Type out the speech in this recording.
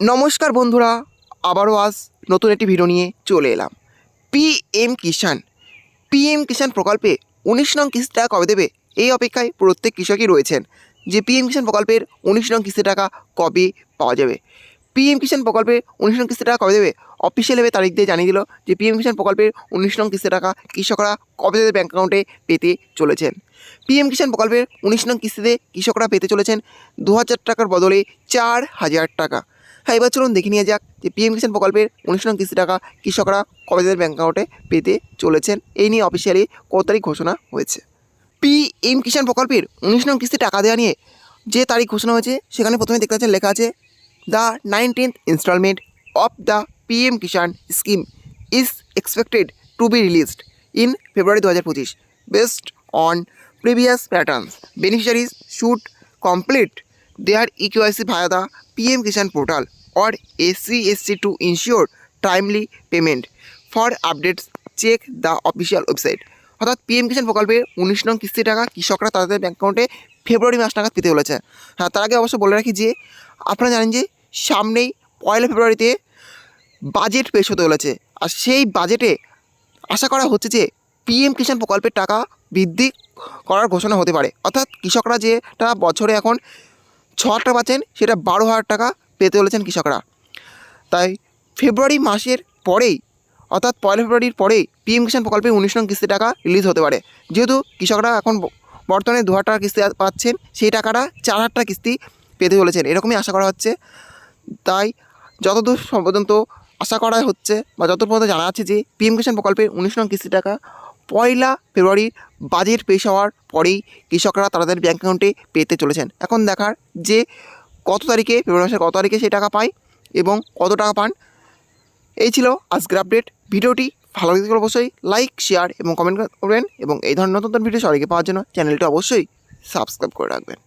নমস্কার বন্ধুরা, আবারও আজ নতুন একটি ভিডিও নিয়ে চলে এলাম। P PM Kisan PM Kisan প্রকল্পে উনিশ নং কিস্তি টাকা কবে দেবে? এই অপেক্ষায় প্রত্যেক কৃষকই রয়েছেন। যে পিএম কিষাণ প্রকল্পের উনিশ নং কিস্তি টাকা কবে পাওয়া যাবে? পিএম কিষাণ প্রকল্পে উনিশ নং কিস্তি টাকা কবে দেবে? অফিসিয়ালভাবে তারিখ দিয়ে জানিয়ে দিল যে পিএম কিষাণ প্রকল্পের উনিশ নং কিস্তি টাকা কৃষকরা কবে তাদের ব্যাঙ্ক অ্যাকাউন্টে পেতে চলেছেন। পিএম কিষাণ প্রকল্পের উনিশ নং কিস্তিতে কৃষকরা পেতে চলেছেন দু হাজার টাকার বদলে চার হাজার টাকা। হ্যাঁ এবার চলুন দেখে নিয়ে যাক যে পিএম কিষাণ প্রকল্পের উনিশ নং কিস্তি টাকা কৃষকরা কবে তাদের ব্যাঙ্ক অ্যাকাউন্টে পেতে চলেছেন। এই নিয়ে অফিসিয়ালি কত তারিখ ঘোষণা হয়েছে? পিএম কিষাণ প্রকল্পের উনিশ নং কিস্তি টাকা দেওয়া নিয়ে যে তারিখ ঘোষণা হয়েছে, সেখানে প্রথমে দেখতে পাচ্ছেন লেখা আছে the nineteenth instalment of the PM Kisan scheme is expected to be released in February দু হাজার পঁচিশ based on previous patterns beneficiaries should complete eKYC via the PM Kisan portal or SC SC to ensure timely payment for updates check the official website অর্থাৎ PM Kisan প্রকল্পের উনিশ নং কিস্তি টাকা কৃষকরা তাদের ব্যাঙ্ক অ্যাকাউন্টে ফেব্রুয়ারি মাস নাগাদ পেতে চলেছে হ্যাঁ তার আগে অবশ্য বলে রাখি যে, আপনারা জানেন যে, সামনেই পয়লা ফেব্রুয়ারিতে বাজেট পেশ হতে চলেছে আর সেই বাজেটে আশা করা হচ্ছে যে পিএম কিষাণ প্রকল্পের টাকা বৃদ্ধি করার ঘোষণা হতে পারে। অর্থাৎ কৃষকরা যেটা বছরে এখন ছ টাকা পাচ্ছেন, সেটা বারো হাজার টাকা পেতে চলেছেন কৃষকরা। তাই ফেব্রুয়ারি মাসের পরেই, অর্থাৎ পয়লা ফেব্রুয়ারির পরেই পিএম কিষাণ প্রকল্পে উনিশ নং কিস্তি টাকা রিলিজ হতে পারে। যেহেতু কৃষকরা এখন বর্তমানে দু হাজার টাকা কিস্তি পাচ্ছেন, সেই টাকাটা চার হাজার টাকা কিস্তি পেতে চলেছেন এরকমই আশা করা হচ্ছে। তাই যতদূর পর্যন্ত আশা করা হচ্ছে বা যতদূর পর্যন্ত জানা যাচ্ছে যে পিএম কিষাণ প্রকল্পের উনিশ নং কিস্তি টাকা পয়লা ফেব্রুয়ারি বাজেট পেশ হওয়ার পরেই কৃষকরা তাদের ব্যাঙ্ক অ্যাকাউন্টে পেতে চলেছেন। এখন দেখার যে কত তারিখে, ফেব্রুয়ারি মাসের কত তারিখে সেই টাকা পায় এবং কত টাকা পান, এই ছিল আজকের আপডেট ভিডিওটি ভালো লাগলে অবশ্যই লাইক শেয়ার এবং কমেন্ট করবেন এবং এই ধরনের নতুন নতুন ভিডিও সবাইকে পাওয়ার জন্য চ্যানেলটি অবশ্যই সাবস্ক্রাইব করে রাখবেন।